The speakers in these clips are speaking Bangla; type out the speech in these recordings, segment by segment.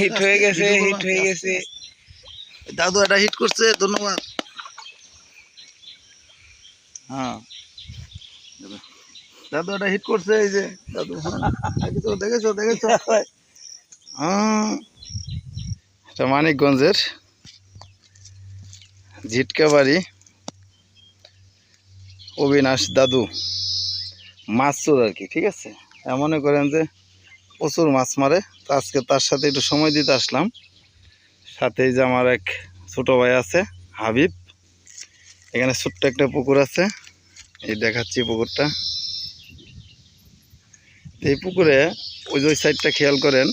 হিট হয়ে গেছে হিট হয়ে গেছে। দাদু এটা হিট করছে ধন্যবাদ। হ্যাঁ। দাদু এটা হিট করছে এই যে দাদু হ্যাঁ দেখেছ দেখেছ দেখেছ? হ্যাঁ। এটা মানিকগঞ্জের ঝিটকা বাড়ি। অবিনাশ দাদু মাছ চোর আর কি ঠিক আছে? এ মনে করেন যে প্রচুর মাছ মারে। তো আজকে তার সাথে একটু সময় দিতে আসলাম। সাথে যে আমার এক ছোট ভাই আছে হাবিব। এখানে ছোট্ট একটা পুকুর আছে। এই দেখাচ্ছি পুকুরটা। এই পুকুরে ওই যে ওই সাইডটা খেয়াল করেন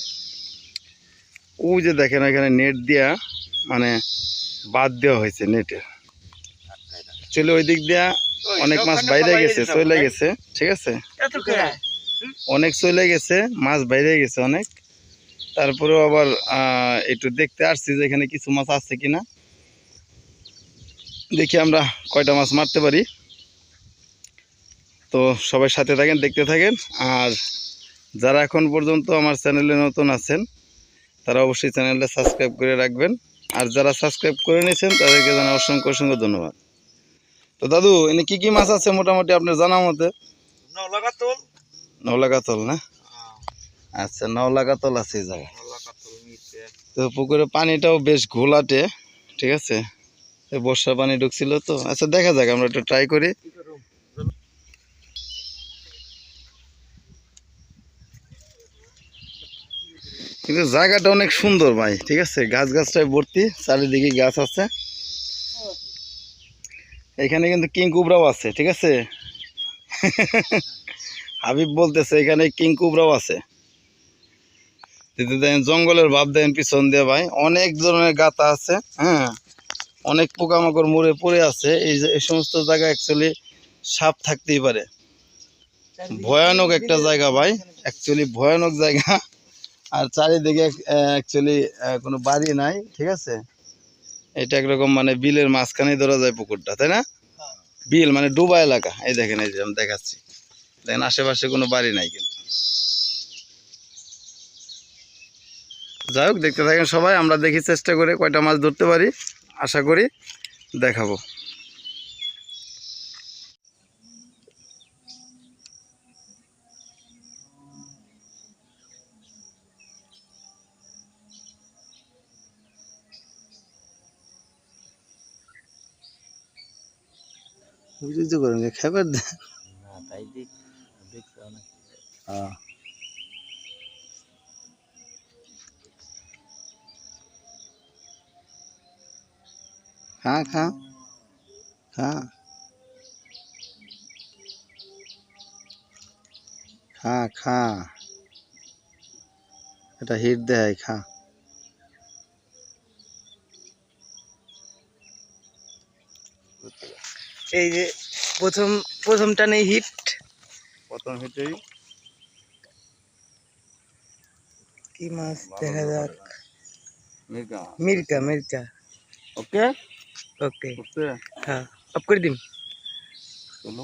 ওই যে দেখেন এখানে নেট দিয়া মানে বাদ দেওয়া হয়েছে নেটে। চলে ওই দিক দিয়া অনেক মাছ বাইরে গেছে চলে গেছে ঠিক আছে? অনেক চলে গেছে মাছ বাইরে গেছে অনেক। তারপরেও আবার একটু দেখতে আসছি যে এখানে কিছু মাছ আছে কিনা। দেখি আমরা কয়টা মাছ মারতে পারি। তো সবাই সাথে থাকেন দেখতে থাকেন। আর যারা এখন পর্যন্ত আমার চ্যানেলে নতুন আছেন তারা অবশ্যই চ্যানেলটা সাবস্ক্রাইব করে রাখবেন। আর যারা সাবস্ক্রাইব করে নিয়েছেন তাদেরকে জানা অসংখ্য অসংখ্য ধন্যবাদ। তো দাদু এনে কি কি মাছ আছে মোটামুটি আপনার জানা মতে? নলা কাতল কাতল না? আচ্ছা নওলা কাতল আছে এই জায়গায়। তো পুকুরে পানিটাও বেশ ঘোলাটে ঠিক আছে? এই বর্ষার পানি ঢুকছিল তো। আচ্ছা দেখা যাক আমরা একটু ট্রাই করি। কিন্তু জায়গাটা অনেক সুন্দর ভাই ঠিক আছে? গাছ গাছটায় ভর্তি চারিদিকে গাছ আছে। এখানে কিন্তু কিং কুবরাও আছে ঠিক আছে? হাবিব বলতেছে এখানে কিং কুবরাও আছে। দেন, জঙ্গলের ভাব দেন, পিছন দিয়ে ভাই। অনেক ধরনের গাতা আছে হ্যাঁ। অনেক পোকামাকড় মরে পড়ে আছে। এই এই সমস্ত জায়গা অ্যাকচুয়ালি সাপ থাকতেই পারে। ভয়ানক একটা জায়গা ভাই অ্যাকচুয়ালি ভয়ানক জায়গা। আর চারিদিকে অ্যাকচুয়ালি কোনো বাড়ি নাই, ঠিক আছে? এটা একরকম মানে বিলের মাঝখানেই ধরা যায় পুকুরটা, তাই না? বিল মানে ডুবা এলাকা। এই দেখেন, এই যে আমি দেখাচ্ছি। দেখেন, আশেপাশে কোনো বাড়ি নাই কিন্তু। যাই হোক দেখতে থাকেন সবাই আমরা দেখি চেষ্টা করে কয়টা মাছ ধরতে পারি। আশা করি দেখাবো। বুঝতে করেন খাবার না তাই দেখ অনেক খা খা খা খা খা এটা হিট দেয় খা এই যে প্রথম প্রথমটা নেই হিট প্রথম হিটেই কি মাছ দেখা যাক। মির্গা। মির্কা মির্কা ওকে ওকে হ্যাঁ অফ করে দিন চলো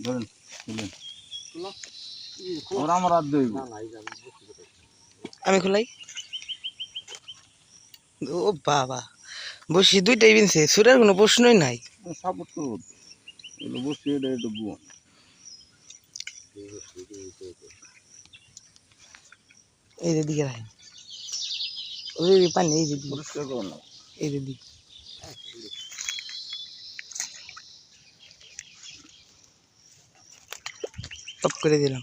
ধরেন তুলেন আমার হাত ধরব আমি খোলাই ও বাবা বসি দুইটাই বিনছে। সুরের কোনো প্রশ্নই নাই। সাপোর্ট করব এগুলো বসে এটা একটু বুয়ান এই দিকে রাখেন। ওই পানি এই দিদি দিকে পরিষ্কার করো না এই দিদি টপ করে দিলাম।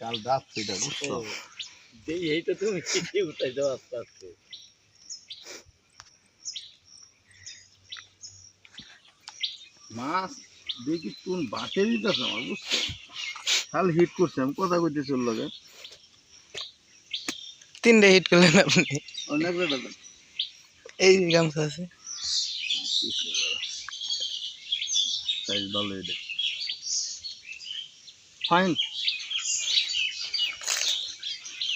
কাল রাত সেটা বুঝছ এইটা তুমি কি উঠাই দাও আস্তে আস্তে। মাছ দেখি তুন বাটে দিতেছে আমার বুঝছ? কাল হিট করছে আমি কথা কইতে চল লাগে। তিনটে হিট করলেন আপনি? অনেক এই গামছা আছে। সাইজ ভালো এটা। ফাইন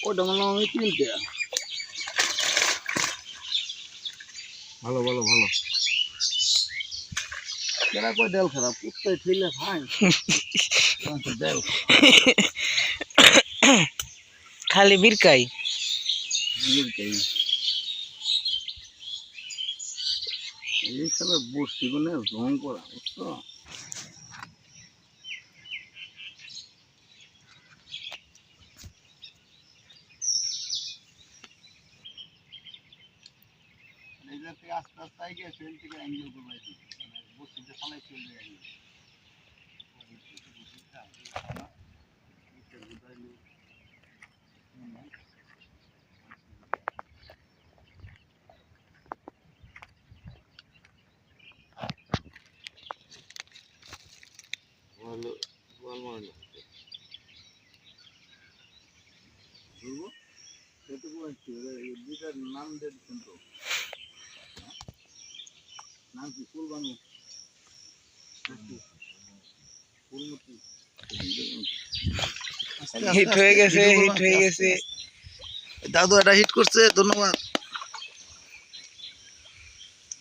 ওটা মনে হয় তিনটে ভালো ভালো ভালো। কেনা কই দেল খারাপ? কুত্তে ঠেলে ফাইন দেল খালি বিরকাই। এই খেলা বসছি কোনে রং করা বুঝছ? আস্তে আস্তে আগে ফেল থেকে অ্যাঙ্গেল করবাই মানে বসিতে ফালাই চলে যাই ভালো ভালো মানে ধরবো সেটুকু আছে দুইটার নাম দিয়ে দিচ্ছেন তো নাম কি ফুলবানু ফুলমতি হিট হয়ে গেছে হিট হয়ে গেছে। দাদু এটা হিট করছে ধন্যবাদ।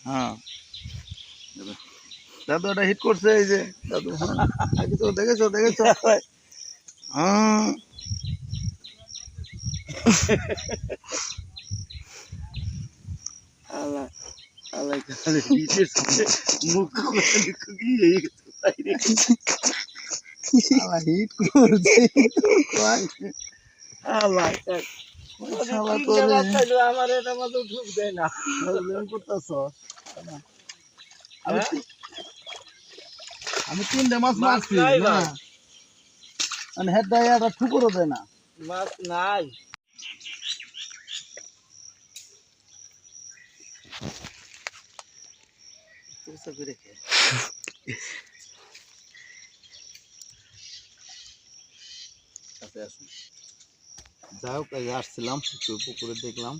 হ্যাঁ। দাদু এটা হিট করছে এই যে। দাদু হ্যাঁ। তো দেখেছ দেখেছ? হ্যাঁ। আলা আলা খালি হিটের মুখ করে হিট করছে শালা আমার এটা মতো ঢুক দেয় না করতেছ আমি তিনটে মাছ মারছি না মানে হেড দেয় একটা ঠুকুরও দেয় না মাছ নাই কাছে আসুন। যাই হোক, এই আসছিলাম একটু পুকুরে দেখলাম।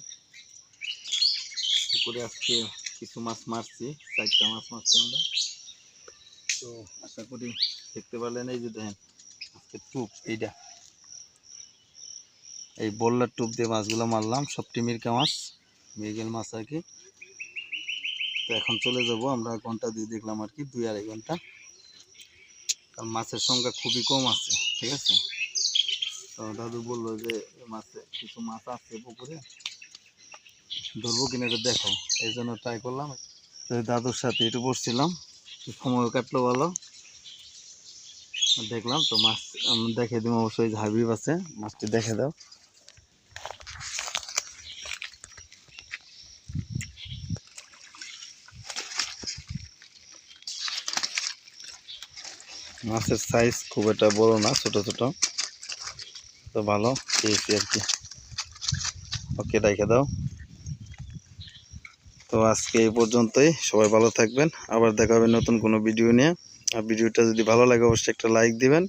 পুকুরে আজকে কিছু মাছ মারছি, চারটা মাছ মারছি আমরা। তো আশা করি দেখতে পারলেন, এই যে দেখেন, আজকে টুপ, এইটা। এই বল্লার টুপ দিয়ে মাছগুলো মারলাম সবটি মিরকা মাছ, মৃগেল মাছ আর কি। তো এখন চলে যাব, আমরা ঘণ্টা দিয়ে দেখলাম আর কি, দুই আড়াই ঘণ্টা। কারণ মাছের সংখ্যা খুবই কম আছে, ঠিক আছে? তো দাদু বলল যে মাছে, কিছু মাছ আছে পুকুরে। ধরবো কিনা এটা দেখো, এই জন্য ট্রাই করলাম। তো দাদুর সাথে একটু বসছিলাম সময় কাটলো ভালো। দেখলাম তো মাছ দেখে দিব অবশ্যই যে আছে, মাছটি দেখে দাও। মাছের সাইজ খুব একটা বড় না, ছোট ছোট। তো ভালো পেয়েছি আর কি। ওকে, রেখে দাও। তো আজকে এই পর্যন্তই, সবাই ভালো থাকবেন। আবার দেখা হবে নতুন কোনো ভিডিও নিয়ে। আর ভিডিওটা যদি ভালো লাগে, অবশ্যই একটা লাইক দিবেন।